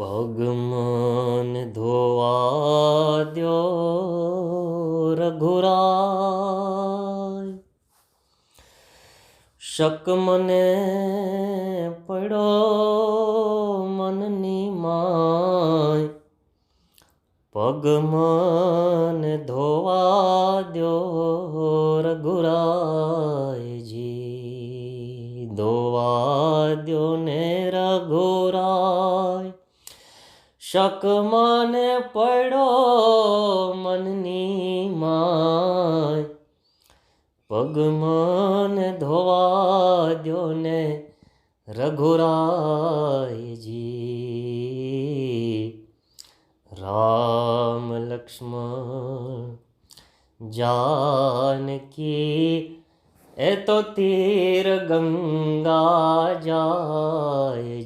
પગમન ધોવા દ્યો રઘુરાય. શક મને પડ્યો મનની માય. પગમન ધોવા દ્યો રઘુરાયજી શક મને પડ્યો મનની માય. પગ મને ધોવા દ્યો ને રઘુરાયજી. રામ લક્ષ્મણ જાનકી, એ તો તીર ગંગા જાય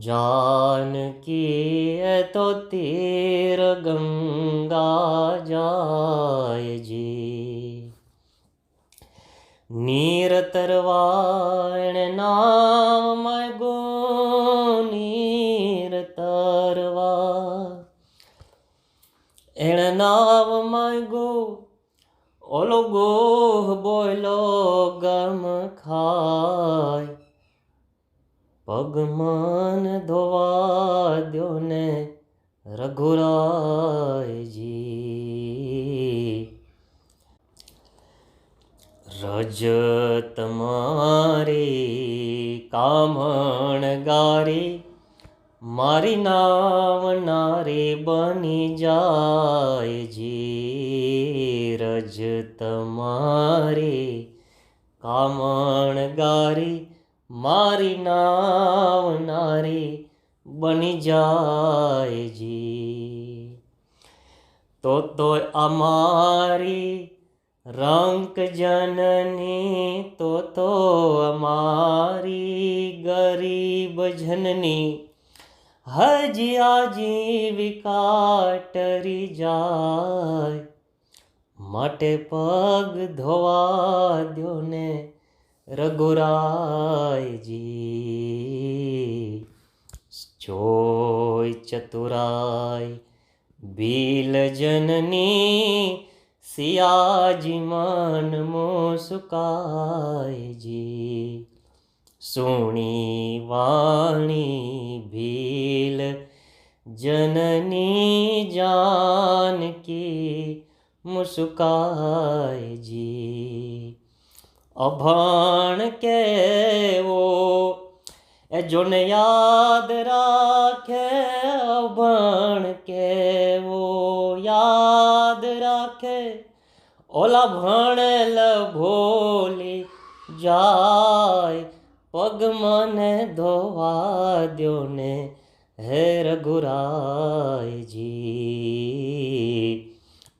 જાનકી તો તીર ગંગા જાયજી નીર તરવાણ નામ ગો નીર તરવા એણ નામ ગો ઓલો ગોહ બોલો ગમ ખાય પગ મન ધોવા દ્યો ને રઘુરાયજી. રજ તમારી કામણ ગારી, મારી નાવનારી બની જાય જી રજ તમારી કામણ ગારી મારી નાવનારી બની જાય જી. તો તો અમારી રંક જનની, તો તો અમારી ગરીબ જનની હજી આજીવિકા ટરી જાય. માટે પગ ધોવા દ્યો ને રઘુરાયજી જોય ચતુરાય ભીલ જનની સિયાજી મન મુસુકાયજી સુણી વાણી ભીલ જનની જાનકી મુસુકાયજી અભાણ કેવો? એ જોને યાદ રાખે અભણ કેવો? યાદ રાખે? ઓલા ભણેલ ભોલી જાય, પગ મને ધોવા દો ને હે રઘુરાયજી.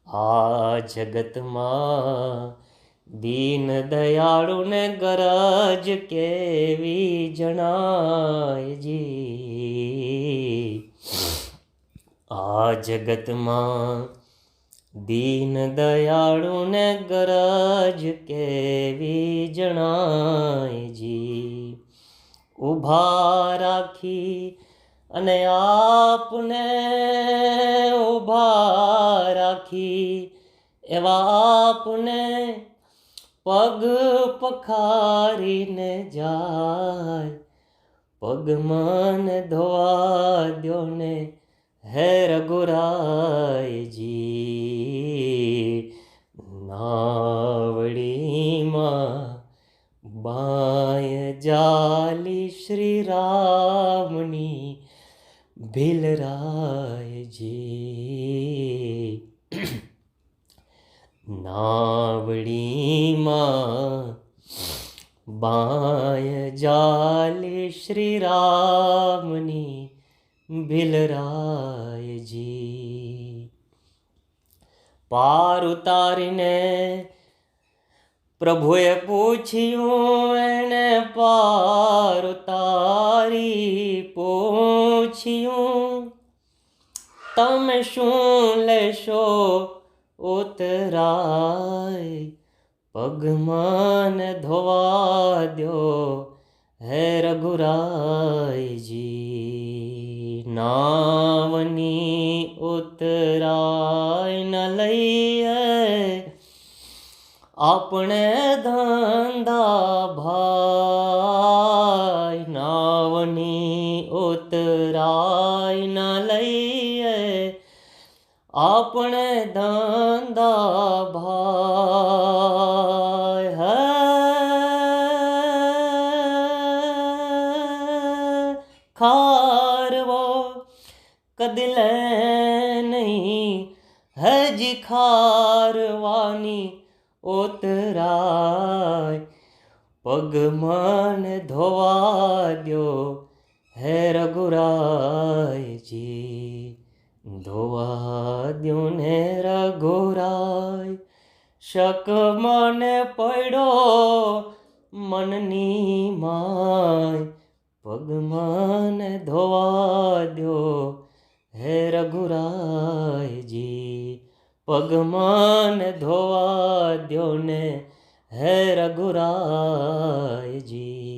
આ જગતમાં દીન દયાળુને ગરજ કેવી જણાયજી આ જગતમાં દીન દયાળુને ગરજ કેવી જણાયજી ઊભા રાખી અને આપને ઊભા રાખી એવા આપને પગ પખારીને જાય. પગ મન ધોવા દો ને હે રઘુરાયજી નાવડીમાં બાય જાલી શ્રી રામની ભીલરાયજી. નાવડીમાં બાય જાલી શ્રી રામની ભીલરાયજી. પાર ઉતારીને પ્રભુએ પૂછ્યું, એને પાર ઉતારી પૂછ્યું? તમે શું લેશો ઉતરાય પગ ને ધોવા દો હે રઘુરાયજી. નાવની ઉતરાય ન લઈએ, આપણે ધંધા ભાઈ નાવની ઉતરાય ન લઈએ આપણે ધંધા ભાઈ હે ખારવો કદલે નહીં હજી ખારવાની ઓતરાય પગમન ધોવા દ્યો હે રઘુરાયજી ધોવા દ્યો ને રઘુરાય, શક મને પડ્યો મનની માય. પગ મને ધોવાદ્યો હે રઘુરાયજી પગ મને ધોવાદ્યો ને હે રઘુરાયજી.